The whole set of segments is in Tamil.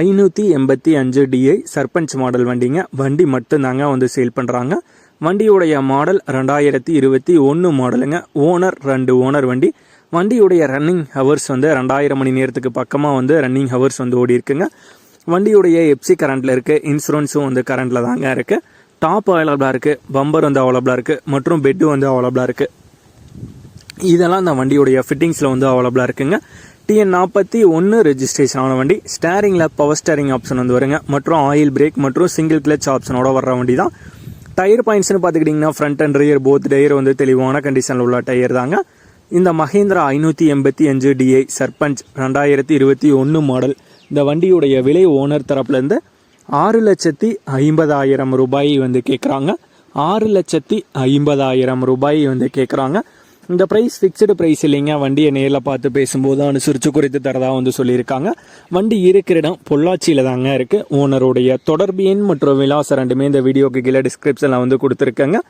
ஐநூற்றி எண்பத்தி அஞ்சு டிஐ சர்பஞ்ச் மாடல் வண்டிங்க. வண்டி மட்டும்தாங்க வந்து சேல் பண்ணுறாங்க வண்டியுடைய மாடல் ரெண்டாயிரத்தி இருபத்தி ஒன்று மாடலுங்க. ஓனர் ரெண்டு ஓனர் வண்டி. வண்டியுடைய ரன்னிங் ஹவர்ஸ் வந்து ரெண்டாயிரம் மணி நேரத்துக்கு பக்கமாக வந்து ரன்னிங் ஹவர்ஸ் வந்து ஓடி இருக்குங்க. வண்டியுடைய எப்சி கரண்ட்டில் இருக்குது இன்சூரன்ஸும் வந்து கரண்ட்டில் தாங்க இருக்குது டாப் அவைலபிளாக இருக்குது பம்பர் வந்து அவைலபிளாக இருக்குது மற்றும் பெட்டு வந்து அவைலபிளாக இருக்குது இதெல்லாம் இந்த வண்டியுடைய ஃபிட்டிங்ஸில் வந்து அவைலபிளாக இருக்குங்க. டிஎன் நாற்பத்தி ஒன்று ரெஜிஸ்ட்ரேஷன் ஆன வண்டி. ஸ்டேரிங்கில் பவர் ஸ்டேரிங் ஆப்ஷன் வந்து வருங்க. மற்றும் ஆயில் பிரேக் மற்றும் சிங்கிள் கிளச் ஆப்ஷனோட வர்ற வண்டி தான் டயர் பாயிண்ட்ஸ்னு பார்த்துக்கிட்டிங்கன்னா front and rear both tyre வந்து தெளிவான கண்டிஷனில் உள்ள டயர் தாங்க. இந்த மஹேந்திரா ஐநூற்றி எண்பத்தி அஞ்சு டிஐ சர்பஞ்ச் ரெண்டாயிரத்தி இருபத்தி ஒன்று மாடல் இந்த வண்டியுடைய விலை ஓனர் தரப்புலேருந்து ஆறு லட்சத்தி ஐம்பதாயிரம் ரூபாய் வந்து கேட்குறாங்க ஆறு லட்சத்தி ஐம்பதாயிரம் ரூபாய் வந்து கேட்குறாங்க இந்த ப்ரைஸ் ஃபிக்ஸ்டு ப்ரைஸ் இல்லைங்க. வண்டியை நேரில் பார்த்து பேசும்போது அனுசரித்து குறைத்து தரதாக வந்து சொல்லியிருக்காங்க. வண்டி இருக்கிற இடம் பொள்ளாச்சியில் தாங்க இருக்குது ஓனருடைய தொடர்பு எண் மற்றும் விலாசம் ரெண்டுமே இந்த வீடியோக்கு கீழே டிஸ்கிரிப்ஷனில் வந்து கொடுத்துருக்கேங்க.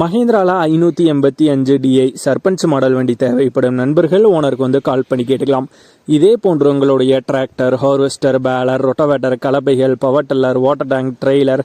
மஹேந்திரால ஐநூற்றி எண்பத்தி அஞ்சு டிஐ சர்பஞ்ச் மாடல் வண்டி தேவைப்படும் நண்பர்கள் ஓனருக்கு வந்து கால் பண்ணி கேட்டுக்கலாம். இதே போன்று உங்களுடைய tractor harvester baler rotavator கலப்பைகள் power tiller water tank trailer